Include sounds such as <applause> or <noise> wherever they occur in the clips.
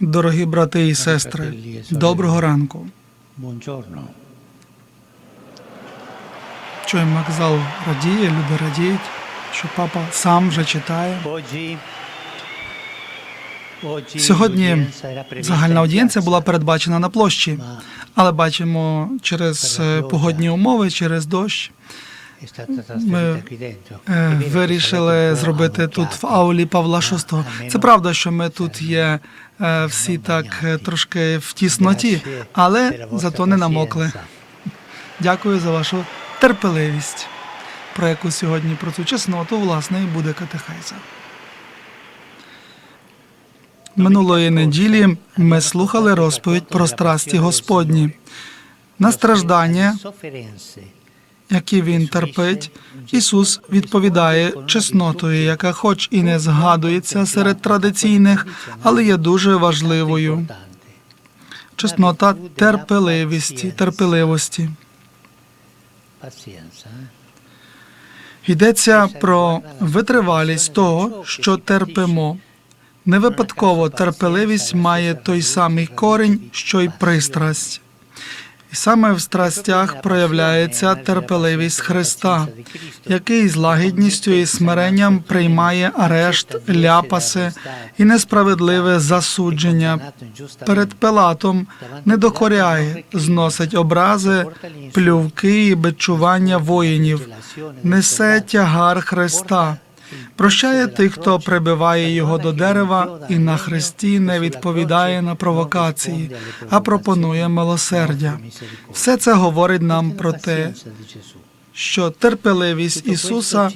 Дорогі брати і сестри, доброго ранку. Чуємо, як зал радіє, люди радіють, що папа сам вже читає. Сьогодні загальна аудієнція була передбачена на площі, але бачимо через е, погодні умови, через дощ. Dentro. е, Вирішили зробити тут в аулі Павла VI. Це правда, що ми тут є е, всі так е, трошки в тісноті, але зато не намокли. <laughs> Дякую за вашу терпеливість, про яку сьогодні про цю чесноту, власне, і буде катехайза. Минулої неділі ми слухали розповідь про страсті Господні, на страждання. Які він терпить. Ісус відповідає чеснотою, яка, хоч і не згадується серед традиційних, але є дуже важливою. Чеснота терпеливості, терпеливості. Йдеться про витривалість того, що терпимо. Не випадково терпеливість має той самий корінь, що й пристрасть. І саме в страстях проявляється терпеливість Христа, який з лагідністю і смиренням приймає арешт, ляпаси і несправедливе засудження. Перед Пилатом не докоряє, зносить образи, плювки і бичування воїнів, несе тягар Христа, прощає тих, хто прибиває його до дерева, і на хресті не відповідає на провокації, а пропонує милосердя. Все це говорить нам про те, що терпеливість Ісуса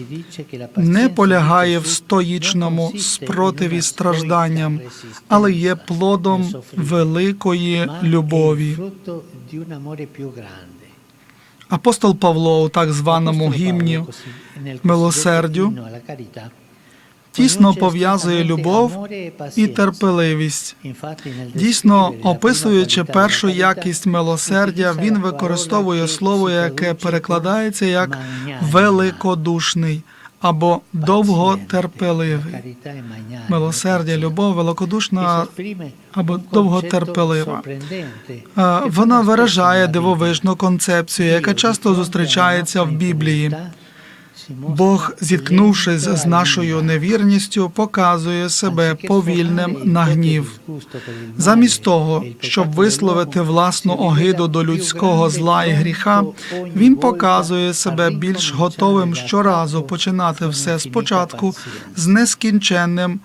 не полягає в стоїчному спротиві стражданням, але є плодом великої любові. Апостол Павло у так званому гімні милосердю тісно пов'язує любов і терпеливість. Дійсно, описуючи першу якість милосердя, він використовує слово, яке перекладається як великодушний або довготерпеливий. Милосердя, любов, великодушна або довготерпелива. Е, Вона виражає дивовижну концепцію, яка часто зустрічається в Біблії. Бог, зіткнувшись з нашою невірністю, показує себе повільним на гнів. Замість того, щоб висловити власну огиду до людського зла і гріха, він показує себе більш готовим щоразу починати все спочатку з нескінченним.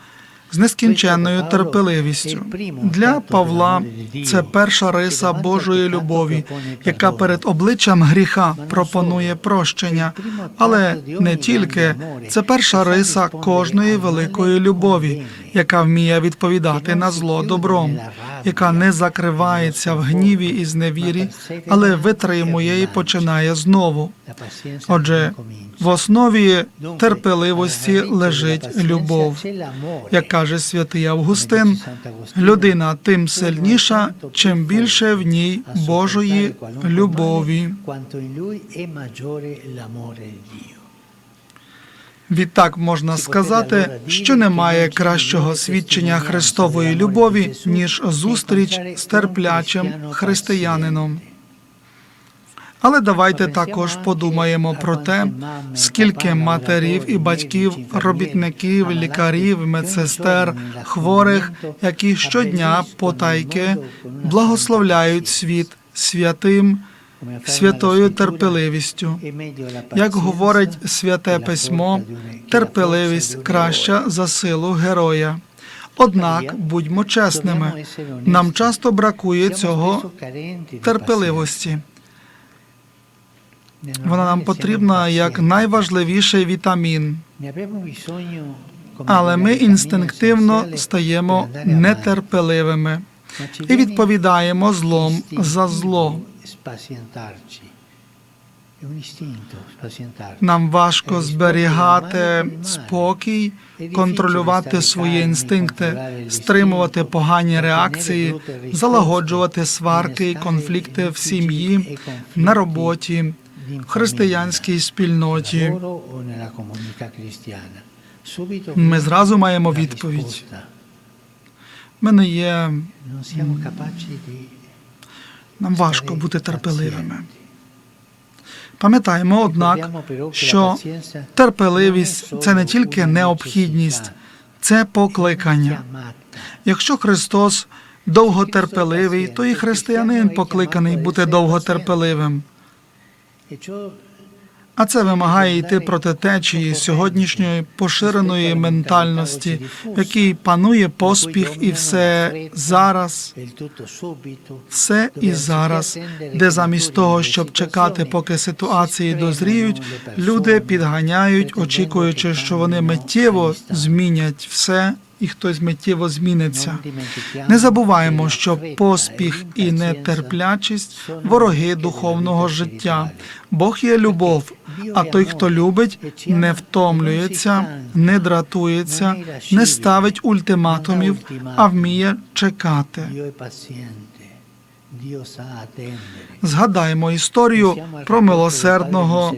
З нескінченною терпеливістю. для Павла це перша риса Божої любові, яка перед обличчям гріха пропонує прощення, але не тільки. це перша риса кожної великої любові, яка вміє відповідати на зло добром, яка не закривається в гніві і зневірі, але витримує і починає знову. Отже, в основі терпеливості лежить любов. Як каже святий Августин, людина тим сильніша, чим більше в ній Божої любові. Відтак можна сказати, що немає кращого свідчення Христової любові, ніж зустріч з терплячим християнином. Але давайте також подумаємо про те, скільки матерів і батьків, робітників, лікарів, медсестер, хворих, які щодня потайки благословляють світ святим, святою терпеливістю. Як говорить святе письмо, терпеливість краща за силу героя. Однак будьмо чесними, нам часто бракує цього терпеливості. Вона нам потрібна як найважливіший вітамін, але ми інстинктивно стаємо нетерпеливими і відповідаємо злом за зло. Нам важко зберігати спокій, контролювати свої інстинкти, стримувати погані реакції, залагоджувати сварки і конфлікти в сім'ї, на роботі, в християнській спільноті. Ми зразу маємо відповідь. Ми не є, нам важко бути терпеливими. Пам'ятаємо, однак, що терпеливість це не тільки необхідність, це покликання. Якщо Христос довготерпеливий, то і християнин покликаний бути довготерпеливим. А це вимагає йти проти течії сьогоднішньої поширеної ментальності, в якій панує поспіх і все зараз, все і зараз, де замість того, щоб чекати, поки ситуації дозріють, люди підганяють, очікуючи, що вони миттєво змінять все, і хтось миттєво зміниться. Не забуваємо, що поспіх і нетерплячість вороги духовного життя. Бог є любов, а той, хто любить, не втомлюється, не дратується, не ставить ультиматумів, а вміє чекати. Згадаємо історію про милосердного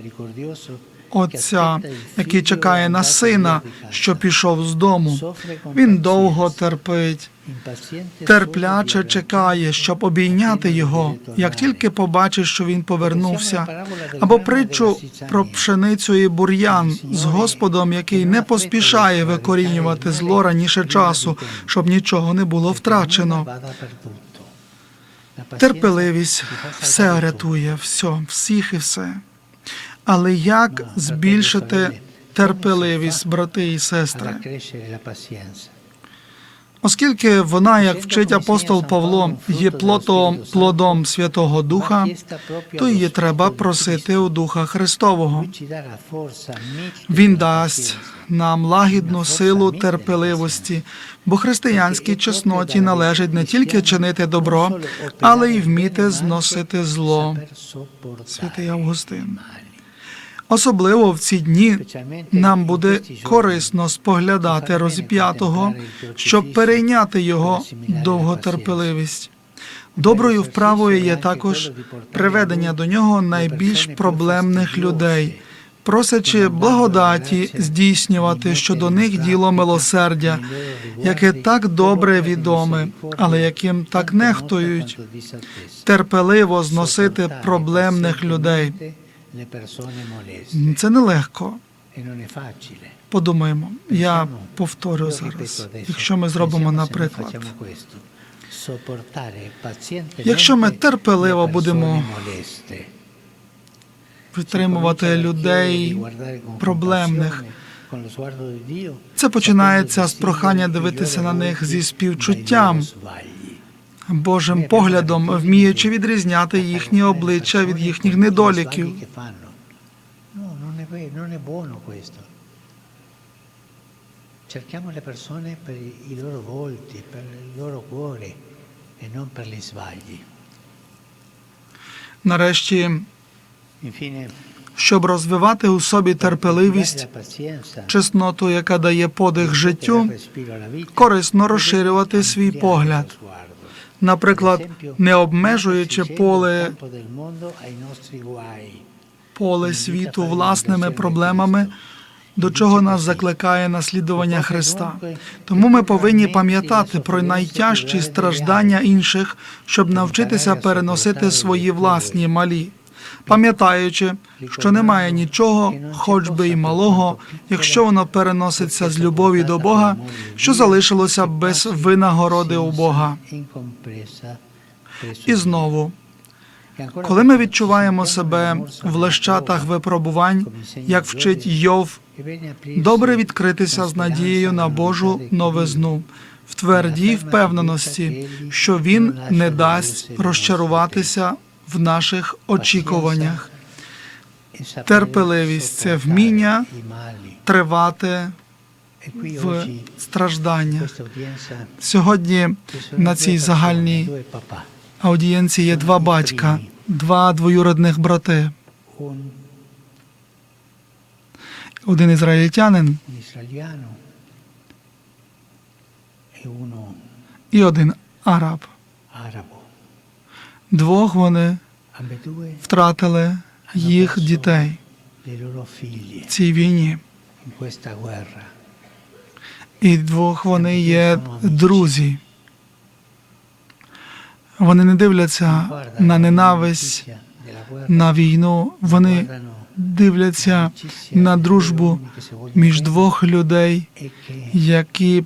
отця, який чекає на сина, що пішов з дому. Він довго терпить, терпляче чекає, щоб обійняти його, як тільки побачить, що він повернувся, або притчу про пшеницю і бур'ян з Господом, який не поспішає викорінювати зло раніше часу, щоб нічого не було втрачено. Терпеливість все рятує, все, всіх і все. Але як збільшити терпеливість, брати і сестри? Оскільки вона, як вчить апостол Павло, є плодом, плодом Святого Духа, то її треба просити у Духа Христового. Він дасть нам лагідну силу терпеливості, бо християнській чесноті належить не тільки чинити добро, але й вміти зносити зло. Святий Августин. Особливо в ці дні нам буде корисно споглядати розіп'ятого, щоб перейняти його довготерпеливість. Доброю вправою є також приведення до нього найбільш проблемних людей, просячи благодаті здійснювати щодо них діло милосердя, яке так добре відоме, але яким так нехтують, терпеливо зносити проблемних людей. Це нелегко. Подумаємо, я повторю зараз. Якщо ми зробимо, наприклад, Якщо ми терпеливо будемо підтримувати людей проблемних, це починається з прохання дивитися на них зі співчуттям, Божим поглядом, вміючи відрізняти їхні обличчя від їхніх недоліків. Non è buono questo. Cerchiamo le persone per i loro volti, per il loro cuore e non per gli sbagli. Нарешті, щоб розвивати у собі терпеливість, чесноту, яка дає подих життю, корисно розширювати свій погляд. Наприклад, не обмежуючи поле, поле світу власними проблемами, до чого нас закликає наслідування Христа. Тому ми повинні пам'ятати про найтяжчі страждання інших, щоб навчитися переносити свої власні малі, пам'ятаючи, що немає нічого, хоч би й малого, якщо воно переноситься з любові до Бога, що залишилося без винагороди у Бога. І знову, коли ми відчуваємо себе в лещатах випробувань, як вчить Йов, добре відкритися з надією на Божу новизну, в твердій впевненості, що Він не дасть розчаруватися в наших очікуваннях. Терпеливість це вміння тривати в стражданнях. Сьогодні на цій загальній аудієнції є два батька, два двоюродних брати. Один ізраїльтянин і один араб. Двох вони втратили їх дітей. в цій війні. І двох вони є друзі. Вони не дивляться на ненависть, на війну. Вони дивляться на дружбу між двох людей, які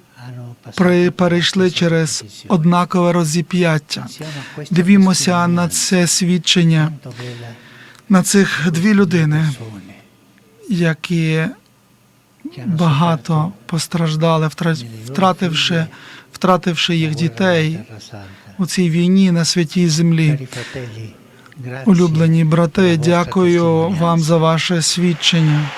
перейшли через однакове розіп'яття. Дивімося на це свідчення, на цих дві людини, які багато постраждали, втра- втративши, втративши їх дітей у цій війні на святій землі. Улюблені брати, дякую вам за ваше свідчення.